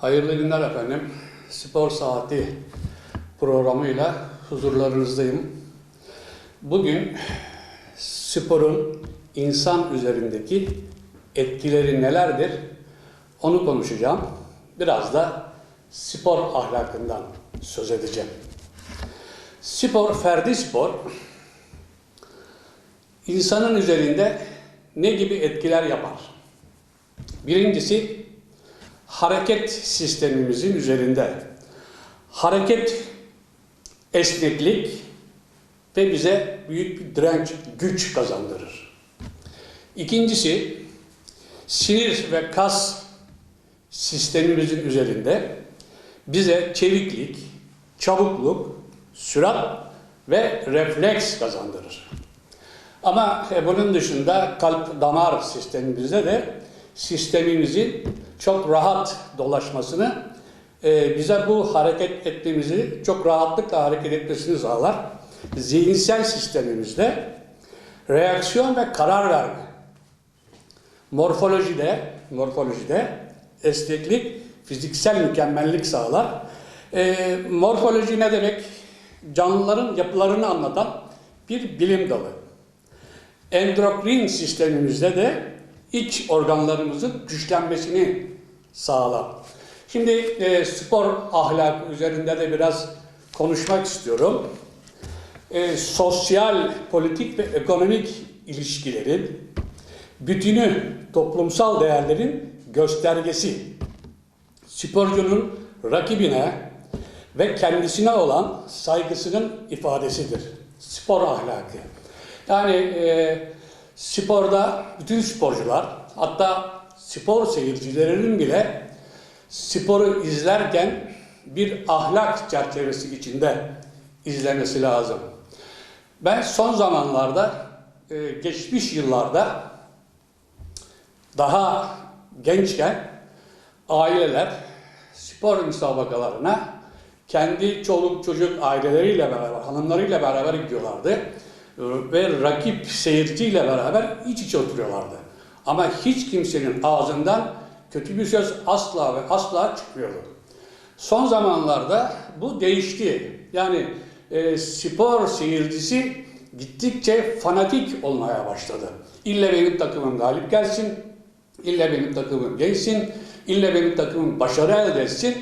Hayırlı günler efendim. Spor Saati programıyla huzurlarınızdayım. Bugün sporun insan üzerindeki etkileri nelerdir onu konuşacağım. Biraz da spor ahlakından söz edeceğim. Spor, ferdi spor insanın üzerinde ne gibi etkiler yapar? Birincisi hareket sistemimizin üzerinde hareket esneklik ve bize büyük bir direnç, güç kazandırır. İkincisi sinir ve kas sistemimizin üzerinde bize çeviklik, çabukluk, sürat ve refleks kazandırır. Ama e, bunun dışında kalp damar sistemimizde de sistemimizin çok rahat dolaşmasını e, bize bu hareket etmemizi çok rahatlıkla hareket etmesini sağlar. Zihinsel sistemimizde reaksiyon ve karar verme. Morfolojide, morfolojide esneklik, fiziksel mükemmellik sağlar. E, morfoloji ne demek? Canlıların yapılarını anlatan bir bilim dalı. Endokrin sistemimizde de iç organlarımızın güçlenmesini sağlar. Şimdi e, spor ahlakı üzerinde de biraz konuşmak istiyorum. E, sosyal, politik ve ekonomik ilişkilerin bütünü toplumsal değerlerin göstergesi. Sporcunun rakibine ve kendisine olan saygısının ifadesidir. Spor ahlakı. Yani e, sporda bütün sporcular hatta spor seyircilerinin bile sporu izlerken bir ahlak çerçevesi içinde izlemesi lazım. Ben son zamanlarda, e, geçmiş yıllarda daha gençken aileler spor müsabakalarına kendi çoluk çocuk aileleriyle beraber, hanımlarıyla beraber gidiyorlardı ve rakip seyirciyle beraber iç içe oturuyorlardı. Ama hiç kimsenin ağzından kötü bir söz asla ve asla çıkmıyordu. Son zamanlarda bu değişti. Yani e, spor seyircisi gittikçe fanatik olmaya başladı. İlle benim takımım galip gelsin, ille benim takımım geçsin, ille benim takımım başarı elde etsin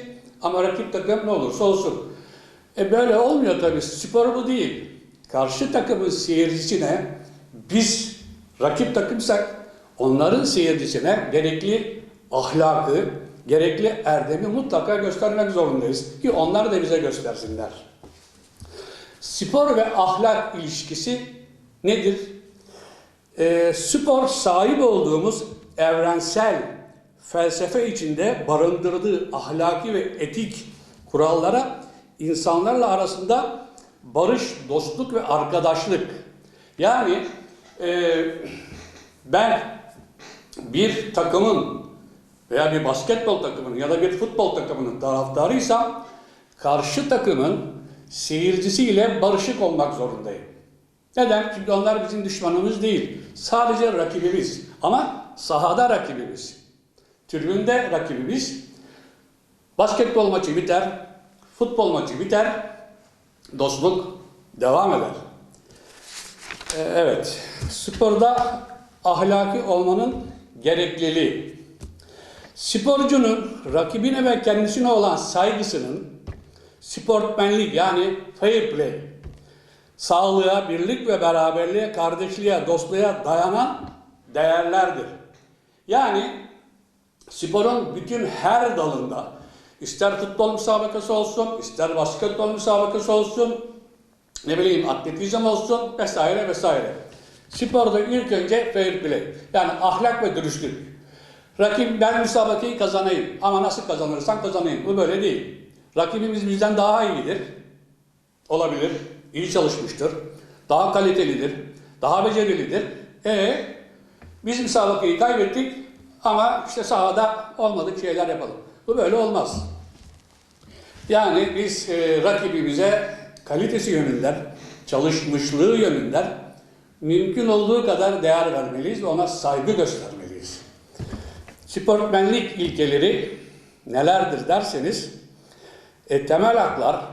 ama rakip takım ne olursa olsun. E böyle olmuyor tabii. Spor bu değil. Karşı takımın seyircisine biz rakip takımsak onların seyircisine gerekli ahlakı, gerekli erdemi mutlaka göstermek zorundayız ki onlar da bize göstersinler. Spor ve ahlak ilişkisi nedir? Ee, spor sahip olduğumuz evrensel felsefe içinde barındırdığı ahlaki ve etik kurallara insanlarla arasında barış, dostluk ve arkadaşlık. Yani e, ben bir takımın veya bir basketbol takımının ya da bir futbol takımının taraftarıysam karşı takımın seyircisiyle barışık olmak zorundayım. Neden? Çünkü onlar bizim düşmanımız değil. Sadece rakibimiz. Ama sahada rakibimiz. Tribünde rakibimiz. Basketbol maçı biter, futbol maçı biter, dostluk devam eder. Ee, evet, sporda ahlaki olmanın gerekliliği. Sporcunun rakibine ve kendisine olan saygısının sportmenlik yani fair play, sağlığa, birlik ve beraberliğe, kardeşliğe, dostluğa dayanan değerlerdir. Yani sporun bütün her dalında ister futbol müsabakası olsun, ister basketbol müsabakası olsun, ne bileyim atletizm olsun vesaire vesaire. Sporda ilk önce fair play. Yani ahlak ve dürüstlük. Rakip ben müsabakayı kazanayım ama nasıl kazanırsam kazanayım. Bu böyle değil. Rakibimiz bizden daha iyidir. Olabilir. iyi çalışmıştır. Daha kalitelidir. Daha becerilidir. E biz müsabakayı kaybettik ama işte sahada olmadık şeyler yapalım. Bu böyle olmaz. Yani biz e, rakibimize kalitesi yönünden, çalışmışlığı yönünden mümkün olduğu kadar değer vermeliyiz ve ona saygı göstermeliyiz. Sportmenlik ilkeleri nelerdir derseniz e, temel haklar,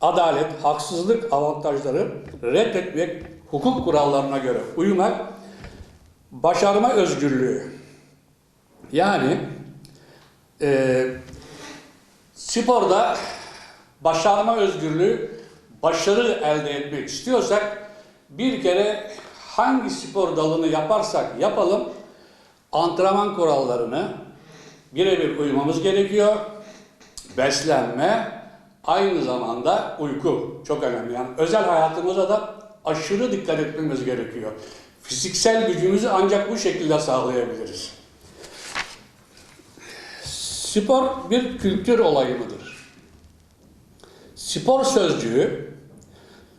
adalet, haksızlık avantajları reddetmek, hukuk kurallarına göre uymak, başarma özgürlüğü. Yani e, sporda başarma özgürlüğü, başarı elde etmek istiyorsak bir kere hangi spor dalını yaparsak yapalım antrenman kurallarını birebir uymamız gerekiyor. Beslenme, aynı zamanda uyku çok önemli. Yani özel hayatımıza da aşırı dikkat etmemiz gerekiyor. Fiziksel gücümüzü ancak bu şekilde sağlayabiliriz. Spor bir kültür olayı mıdır? Spor sözcüğü,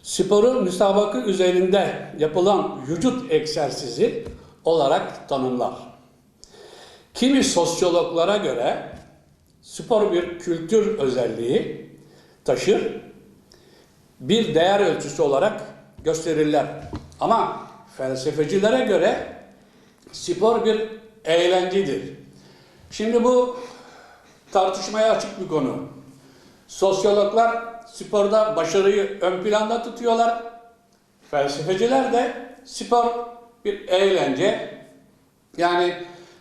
sporu müsabakı üzerinde yapılan vücut egzersizi olarak tanımlar. Kimi sosyologlara göre spor bir kültür özelliği taşır, bir değer ölçüsü olarak gösterirler. Ama felsefecilere göre spor bir eğlencedir. Şimdi bu tartışmaya açık bir konu. Sosyologlar sporda başarıyı ön planda tutuyorlar. Felsefeciler de spor bir eğlence. Yani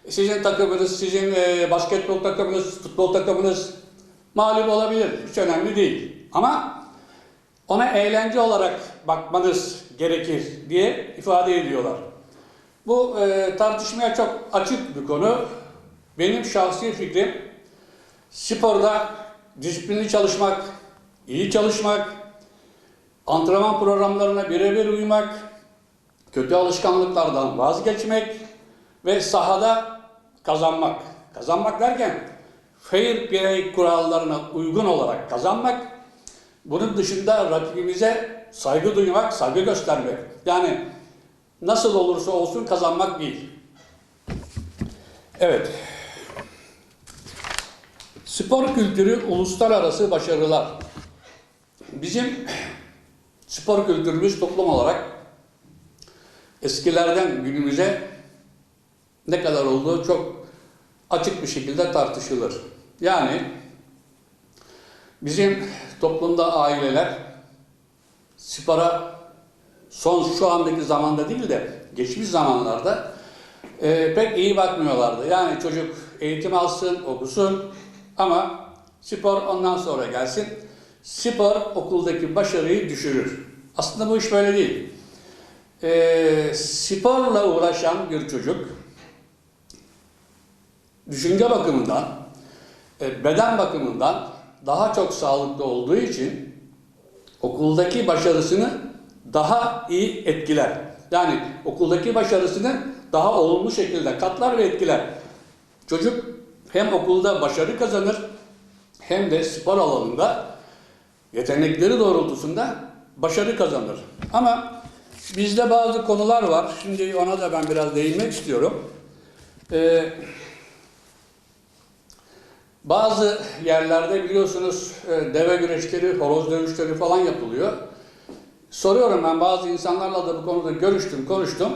sizin takımınız, sizin e, basketbol takımınız, futbol takımınız mağlup olabilir. Hiç önemli değil. Ama ona eğlence olarak bakmanız gerekir diye ifade ediyorlar. Bu e, tartışmaya çok açık bir konu. Benim şahsi fikrim sporda disiplinli çalışmak, iyi çalışmak, antrenman programlarına birebir uymak, kötü alışkanlıklardan vazgeçmek ve sahada kazanmak. Kazanmak derken fair play kurallarına uygun olarak kazanmak, bunun dışında rakibimize saygı duymak, saygı göstermek. Yani nasıl olursa olsun kazanmak değil. Evet. Spor kültürü uluslararası başarılar. Bizim spor kültürümüz toplum olarak eskilerden günümüze ne kadar olduğu çok açık bir şekilde tartışılır. Yani bizim toplumda aileler spora son şu andaki zamanda değil de geçmiş zamanlarda e, pek iyi bakmıyorlardı. Yani çocuk eğitim alsın, okusun ama spor ondan sonra gelsin. Spor okuldaki başarıyı düşürür. Aslında bu iş böyle değil. E, sporla uğraşan bir çocuk düşünce bakımından, e, beden bakımından daha çok sağlıklı olduğu için okuldaki başarısını daha iyi etkiler. Yani okuldaki başarısını daha olumlu şekilde katlar ve etkiler. Çocuk hem okulda başarı kazanır hem de spor alanında yetenekleri doğrultusunda başarı kazanır. Ama bizde bazı konular var. Şimdi ona da ben biraz değinmek istiyorum. Ee, bazı yerlerde biliyorsunuz e, deve güreşleri, horoz dövüşleri falan yapılıyor. Soruyorum ben bazı insanlarla da bu konuda görüştüm, konuştum.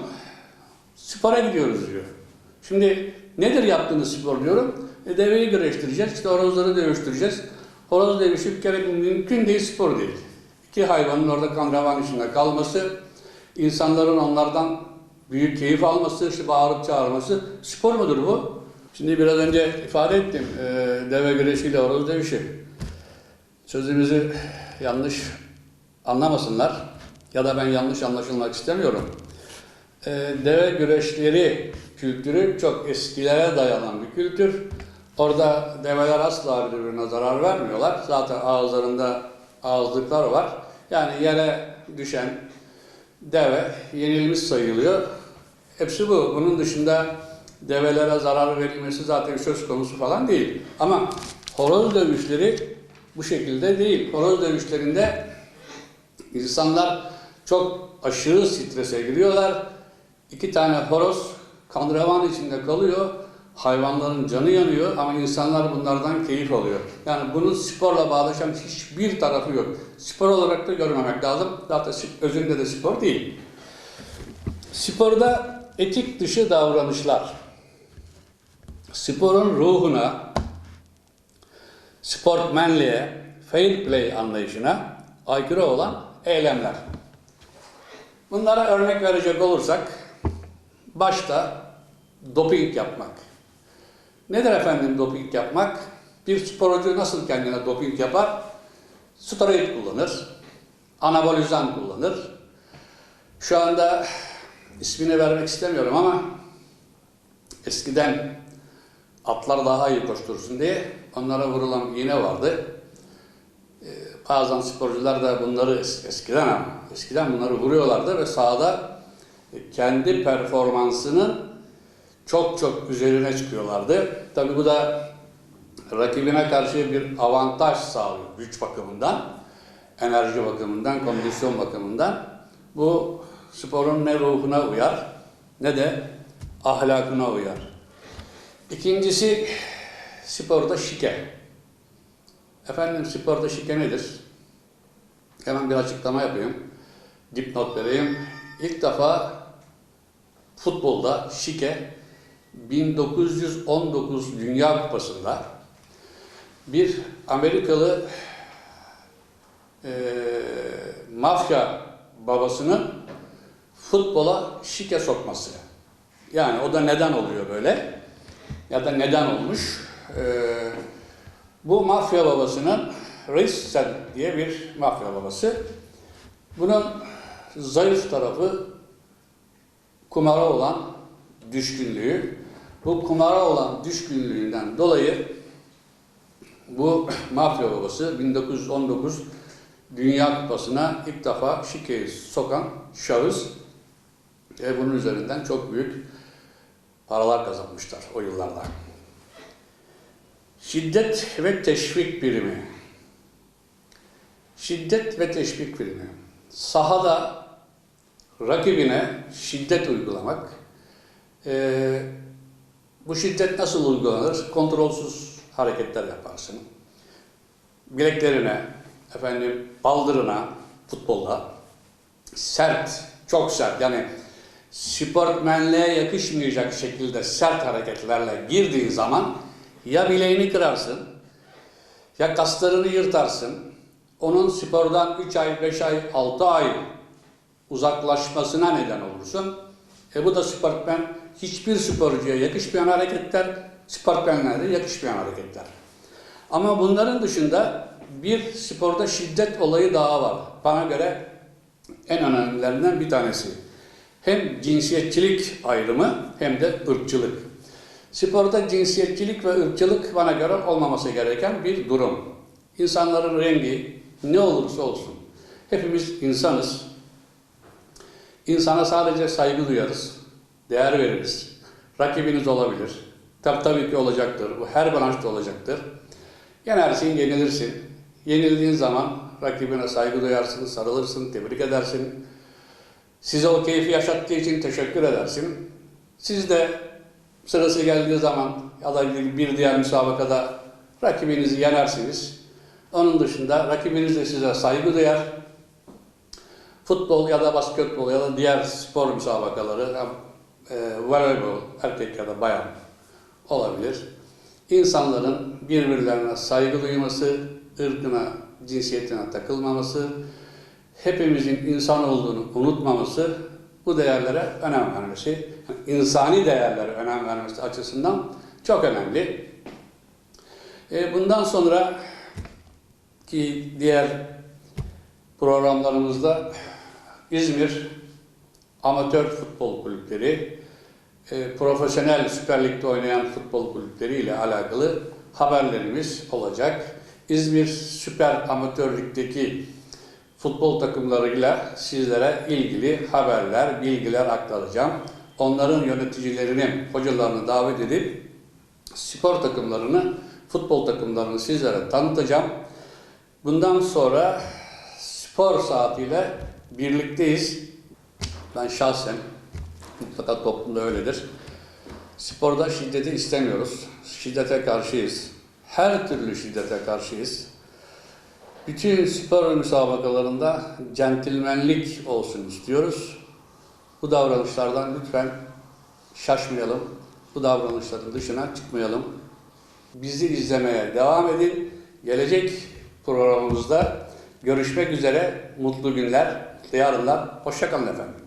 Spora gidiyoruz diyor. Şimdi nedir yaptığınız spor diyorum. E, deveyi güreştireceğiz, işte horozları dövüştüreceğiz. Horoz dövüşü bir kere mümkün değil, spor değil. İki hayvanın orada kan revan içinde kalması, insanların onlardan büyük keyif alması, işte bağırıp çağırması spor mudur bu? Şimdi biraz önce ifade ettim, e, deve güreşiyle horoz dövüşü. Sözümüzü yanlış anlamasınlar ya da ben yanlış anlaşılmak istemiyorum. E, deve güreşleri kültürü çok eskilere dayanan bir kültür. Orada develer asla birbirine zarar vermiyorlar. Zaten ağızlarında ağızlıklar var. Yani yere düşen deve yenilmiş sayılıyor. Hepsi bu. Bunun dışında develere zarar verilmesi zaten söz konusu falan değil. Ama horoz dövüşleri bu şekilde değil. Horoz dövüşlerinde insanlar çok aşırı strese giriyorlar. İki tane horoz kan revan içinde kalıyor. Hayvanların canı yanıyor ama insanlar bunlardan keyif alıyor. Yani bunun sporla bağdaşan hiçbir tarafı yok. Spor olarak da görmemek lazım. Zaten özünde de spor değil. Sporda etik dışı davranışlar sporun ruhuna, sportmenliğe, fair play anlayışına aykırı olan eylemler. Bunlara örnek verecek olursak, başta doping yapmak. Nedir efendim doping yapmak? Bir sporcu nasıl kendine doping yapar? Steroid kullanır, anabolizan kullanır. Şu anda ismini vermek istemiyorum ama eskiden atlar daha iyi koştursun diye onlara vurulan iğne vardı. Ee, Bazen sporcular da bunları es- eskiden ama eskiden bunları vuruyorlardı ve sahada kendi performansının çok çok üzerine çıkıyorlardı. Tabii bu da rakibine karşı bir avantaj sağlıyor güç bakımından, enerji bakımından, kondisyon bakımından. Bu sporun ne ruhuna uyar ne de ahlakına uyar. İkincisi sporda şike. Efendim sporda şike nedir? Hemen bir açıklama yapayım. Dipnot vereyim. İlk defa futbolda şike 1919 Dünya Kupası'nda bir Amerikalı eee, mafya babasının futbola şike sokması. Yani o da neden oluyor böyle? Ya da neden olmuş? Eee, bu mafya babasının Rissen diye bir mafya babası. Bunun zayıf tarafı kumara olan düşkünlüğü. Bu kumara olan düşkünlüğünden dolayı bu mafya babası 1919 Dünya Kupası'na ilk defa şikeyi sokan şahıs ve bunun üzerinden çok büyük paralar kazanmışlar o yıllarda. Şiddet ve teşvik birimi. Şiddet ve teşvik birimi. Sahada rakibine şiddet uygulamak. Ee, bu şiddet nasıl uygulanır? Kontrolsüz hareketler yaparsın. Bileklerine, efendim baldırına, futbolda sert, çok sert yani sportmenliğe yakışmayacak şekilde sert hareketlerle girdiğin zaman ya bileğini kırarsın, ya kaslarını yırtarsın, onun spordan 3 ay, 5 ay, 6 ay uzaklaşmasına neden olursun. E bu da sportmen, hiçbir sporcuya yakışmayan hareketler, sportmenlere yakışmayan hareketler. Ama bunların dışında bir sporda şiddet olayı daha var. Bana göre en önemlilerinden bir tanesi. Hem cinsiyetçilik ayrımı hem de ırkçılık. Sporda cinsiyetçilik ve ırkçılık bana göre olmaması gereken bir durum. İnsanların rengi ne olursa olsun. Hepimiz insanız. İnsana sadece saygı duyarız, değer veririz. Rakibiniz olabilir. Tabii, tabii ki olacaktır. Bu her branşta olacaktır. Yenersin, yenilirsin. Yenildiğin zaman rakibine saygı duyarsın, sarılırsın, tebrik edersin. Size o keyfi yaşattığı için teşekkür edersin. Siz de sırası geldiği zaman ya da bir diğer müsabakada rakibinizi yenersiniz. Onun dışında rakibiniz de size saygı duyar. Futbol ya da basketbol ya da diğer spor müsabakaları, e, voleybol, erkek ya da bayan olabilir. İnsanların birbirlerine saygı duyması, ırkına, cinsiyetine takılmaması, hepimizin insan olduğunu unutmaması, bu değerlere önem vermesi, insani değerlere önem vermesi açısından çok önemli. E, bundan sonra ki diğer programlarımızda İzmir amatör futbol kulüpleri, e, profesyonel Süper Lig'de oynayan futbol kulüpleri ile alakalı haberlerimiz olacak. İzmir Süper Amatör Lig'deki futbol takımlarıyla sizlere ilgili haberler, bilgiler aktaracağım. Onların yöneticilerini, hocalarını davet edip spor takımlarını, futbol takımlarını sizlere tanıtacağım. Bundan sonra spor saatiyle birlikteyiz. Ben şahsen, mutlaka toplumda öyledir. Sporda şiddeti istemiyoruz. Şiddete karşıyız. Her türlü şiddete karşıyız. Bütün spor müsabakalarında centilmenlik olsun istiyoruz. Bu davranışlardan lütfen şaşmayalım. Bu davranışların dışına çıkmayalım. Bizi izlemeye devam edin. Gelecek programımızda görüşmek üzere. Mutlu günler, yarınlar. Hoşçakalın efendim.